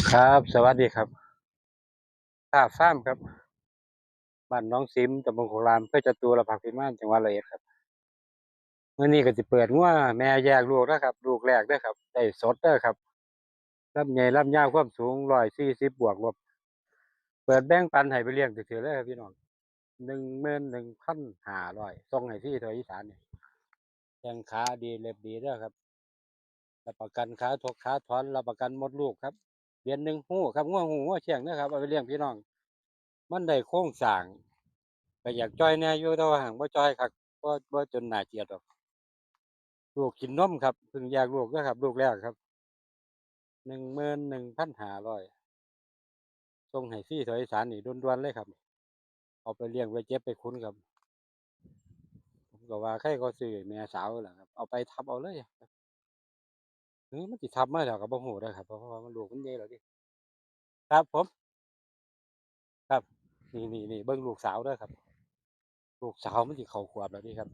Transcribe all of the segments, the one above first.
ครับ สวัสดีครับข้าฟ้ามครับบ้านน้องซิมตำบลโครามเพื่อจะตัวละผักพิมานจังหวัดระยองครับเมื่อนี้ก็จะเปิดงัวแม่แยกลูกนะครับ ลูกแรกเด้อครับได้สดเด้ครับลำใหญ่ลำยาวความสูงร้อยสี่สิบบวกลบเปิดแบ่งปันให้ไปเลี้ยงถือๆเลยครับพี่น้องหนึ่งหมื่นหนึ่งพันห้าร้อยส่งให้ที่ทางอีสานนี่ยแข้งขาดีเล็บดีด้อครับรับประกันขาทกขาถอนรับประกันมดลูกครับ เดือนหนึ่งหูครับง่วงหูง่วงเชียงนะครับเอาไปเลี้ยงพี่น้อง มันได้โค้งสางก็อยากจ้อยแน่อยู่แต่ว่าห่างบ่จ้อยคักบ่บ่จนหนาเกลียดดอกลูกกินนมครับเพิ่งแยกลูกเด้อครับ ลูกแรกครับหนึ่งหมื่นหนึ่งพันห้าร้อยส่งให้ฟรีถอยสานนี่ด่วนๆเลยครับ เอาไปเลี้ยงไปเจ็บไปคุ้นครับผมก็ว่าใครก็ซื้อแม่สาวแหละครับ เอาไปทับเอาเลย เฮ้ยมันสิทับมาแล้วก็บ่ฮู้เด้ครับเพราะว่ามันลูกมันใหญ่แล้วดิครับผม ครับ นี่นี่นี่เบิ่งลูกสาวด้อครับ ลูกสาวมันสิเข้าขวบแล้วนี่ครับ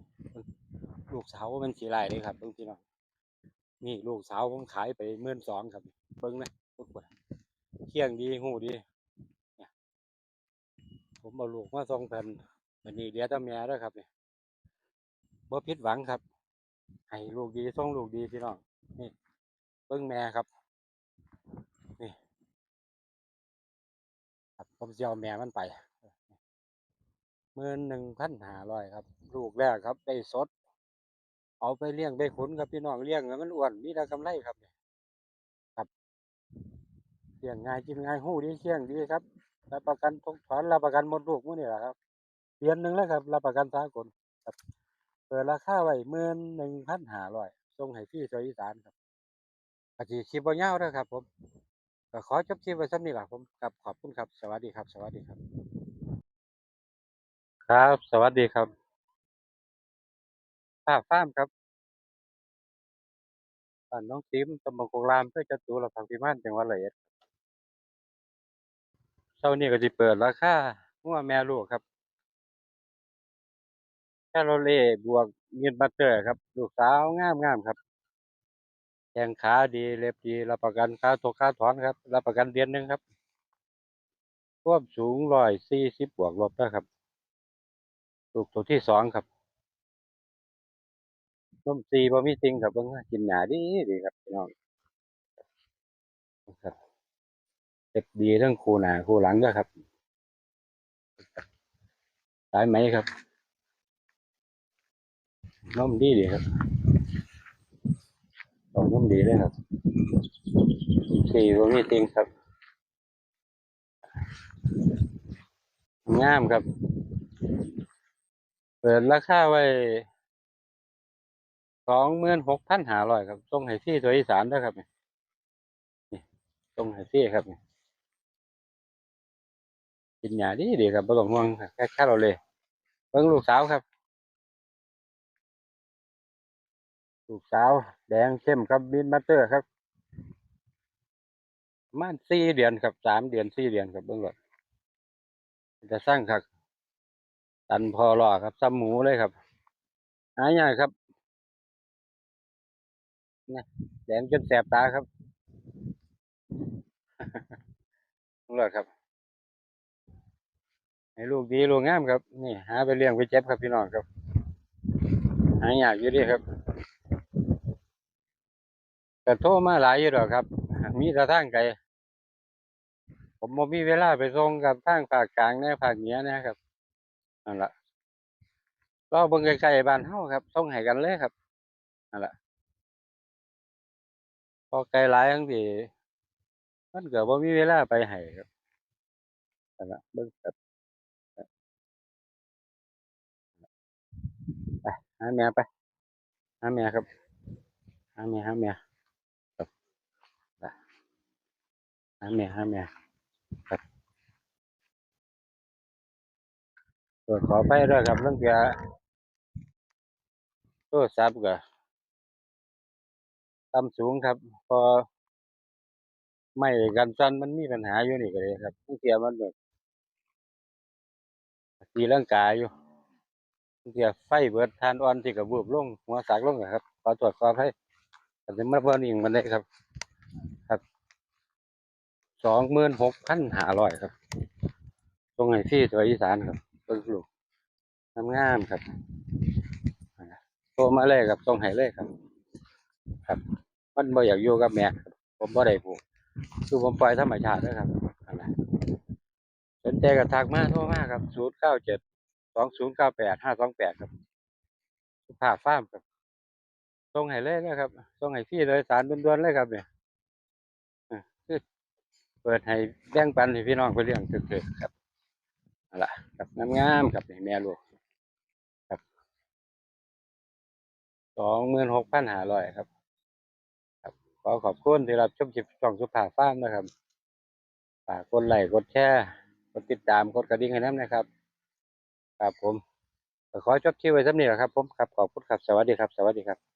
ลูกสาวมันสิหลายเลยครับเบิ่งพี่น้องนี่ลูกสาวผมขายไปหมื่นสองครับ เบิ่งนะปวดปวดเคียงดีหูดีผมเอาลูกมาส่งเพิ่นวันนี้เหลือแต่แม่ด้อครับเนี่ยบ่ผิดหวังครับ ให้ลูกดีส่งลูกดีพี่น้องนี่ เบิ่งแม่ครับ นี่ครับผมสิเอาแม่มันไปหมื่นหนึ่งพันหาร้อยครับ ลูกแรกครับ ได้สด เอาไปเลี้ยงไปขุนครับพี่น้องเลี้ยงแล้วมันอ้วนมีแต่กำไรครับครับเลี้ยงง่ายกินง่ายหูดีเชี่ยงดีครับรับประกันทุกถอนรับประกันหมดลูกมื้อนี่แหละครับเดือนหนึ่งแล้วครับรับประกันสากลครับเปิดราคาไว้หมื่นหนึ่งพันหาร้อยส่งให้พี่ชาวอีสานครับ อาชีคลิปบ่ยาวเด้อครับ ผมก็ขอจบคลิปไว้ซ้ำนี้ล่ะผมครับขอบคุณครับ สวัสดีครับ สวัสดีครับ ครับ สวัสดีครับป้าฟ้าร์มครับบ้านน้องซิมตำบลโคกรามเพื่อจะตูละพังพิมานจังหวัดระยองเช้านี้ก็สิเปิดราคางัวแม่ลูกครับแคโรเล่บวกมิดบัตเตอร์ครับ ลูกสาวงามงามครับแข้งขาดีเล็บดีรับประกันค่าทกค่าถอนครับ รับประกันเดือนหนึ่งครับความสูงร้อยสี่สิบบวกลบนะครับลูกตัวที่สองครับนมซีบ่มีจริงครับเบิ่งกินหนาดีดีครับพี่น้องครับเล็บดีทั้งคู่หนาคู่หลังด้วยครับสายไหมครับน้มดีดีครับ นมดีเลยครับสี่บ่มีจริงครับ งามครับ เปิดราคาไว้สองหมื่นหกพันหาร้อยครับส่งให้ที่ตัวอีสานด้วยครับนี่นี่ส่งให้ที่ครับนี่กินหยาดีดีครับบ่ต้องห่วงครับแค่แค่เราเลยเบิ่งลูกสาวครับ ลูกสาวแดงเข้มครับบินมาเตอร์ครับมาณสี่เดือนครับสามเดือนสี่เดือนครับเบิ่งก่อนจะสร้างครับตันพอรอครับซ้ำหมูเลยครับหายากครับนะแดงจนแสบตาครับตำรวจครับ ให้ลูกดีลูกงามครับ นี่ หาไปเลี้ยงไปเจ็บครับพี่น้องครับ หายากอยู่ดีครับ แต่โทรมาหลายอยู่ดอกครับ มีแต่ทางไกลผมบ่มีเวลาไปส่งกับทางภาคกลางในภาคเหนือนะครับนั่นล่ะรอเบิ่งใกลๆบ้านเฮาครับส่งให้กันเลยครับนั่นละพอไกลหลายทั้งทีมันก็บ่มีเวลาไปให้ครับนั่นละเบิ่งครับไปหาแม่ไปหาแม่ครับหาแม่หาแม่ครับไป หาแม่หาแม่ครับตรวจขอไปด้วยครับเรื่องเกี่ยวโทรศัพท์ก็ต่ำสูงครับ พอไม่กันสั่นมันมีปัญหาอยู่นี่ก็เลยครับบางเที่ยมันแบบตีลังกายอยู่บางเที่ยไฟเบิดทานอ่อนที่ก็บูบลงหัวสากลงอะครับขอตรวจขอให้แต่จะมาเพิ่นอีกมันได้ครับ สองหมื่นหกพันห้าร้อยครับ ตรงไหนที่ตัวอีสานครับเบิ่งลูกงามครับโตมาเลยครับตรงไหนเลยครับ ครับ มันบ่อยากอยู่กับแม่ครับผมบ่ได้ผูกคือผมปล่อยธรรมชาติเลยครับสนใจก็ทักมาโทรมาครับศูนย์เก้าเจ็ดสองศูนย์เก้าแปดห้าสองแปดครับสุภาพฟามครับตรงไหนเลยนะครับตรงไหนที่โดยสารด่วนๆเลยครับเนี่ย ปิดให้แบ่งปันให้พี่น้องไปเลี้ยงถึกๆครับนั่นแหละครับงามๆครับนี่แม่ลูกครับสองหมื่นหกพันห้าร้อยครับขอขอบคุณที่รับชมคลิปช่องสุภาพฟามนะครับฝากกดไลค์กดแชร์กดติดตามกดกระดิ่งให้น้ำนะครับ ครับผมขอจบคลิปไว้สำนี้แหละครับผมครับขอบคุณครับสวัสดีครับ สวัสดีครับ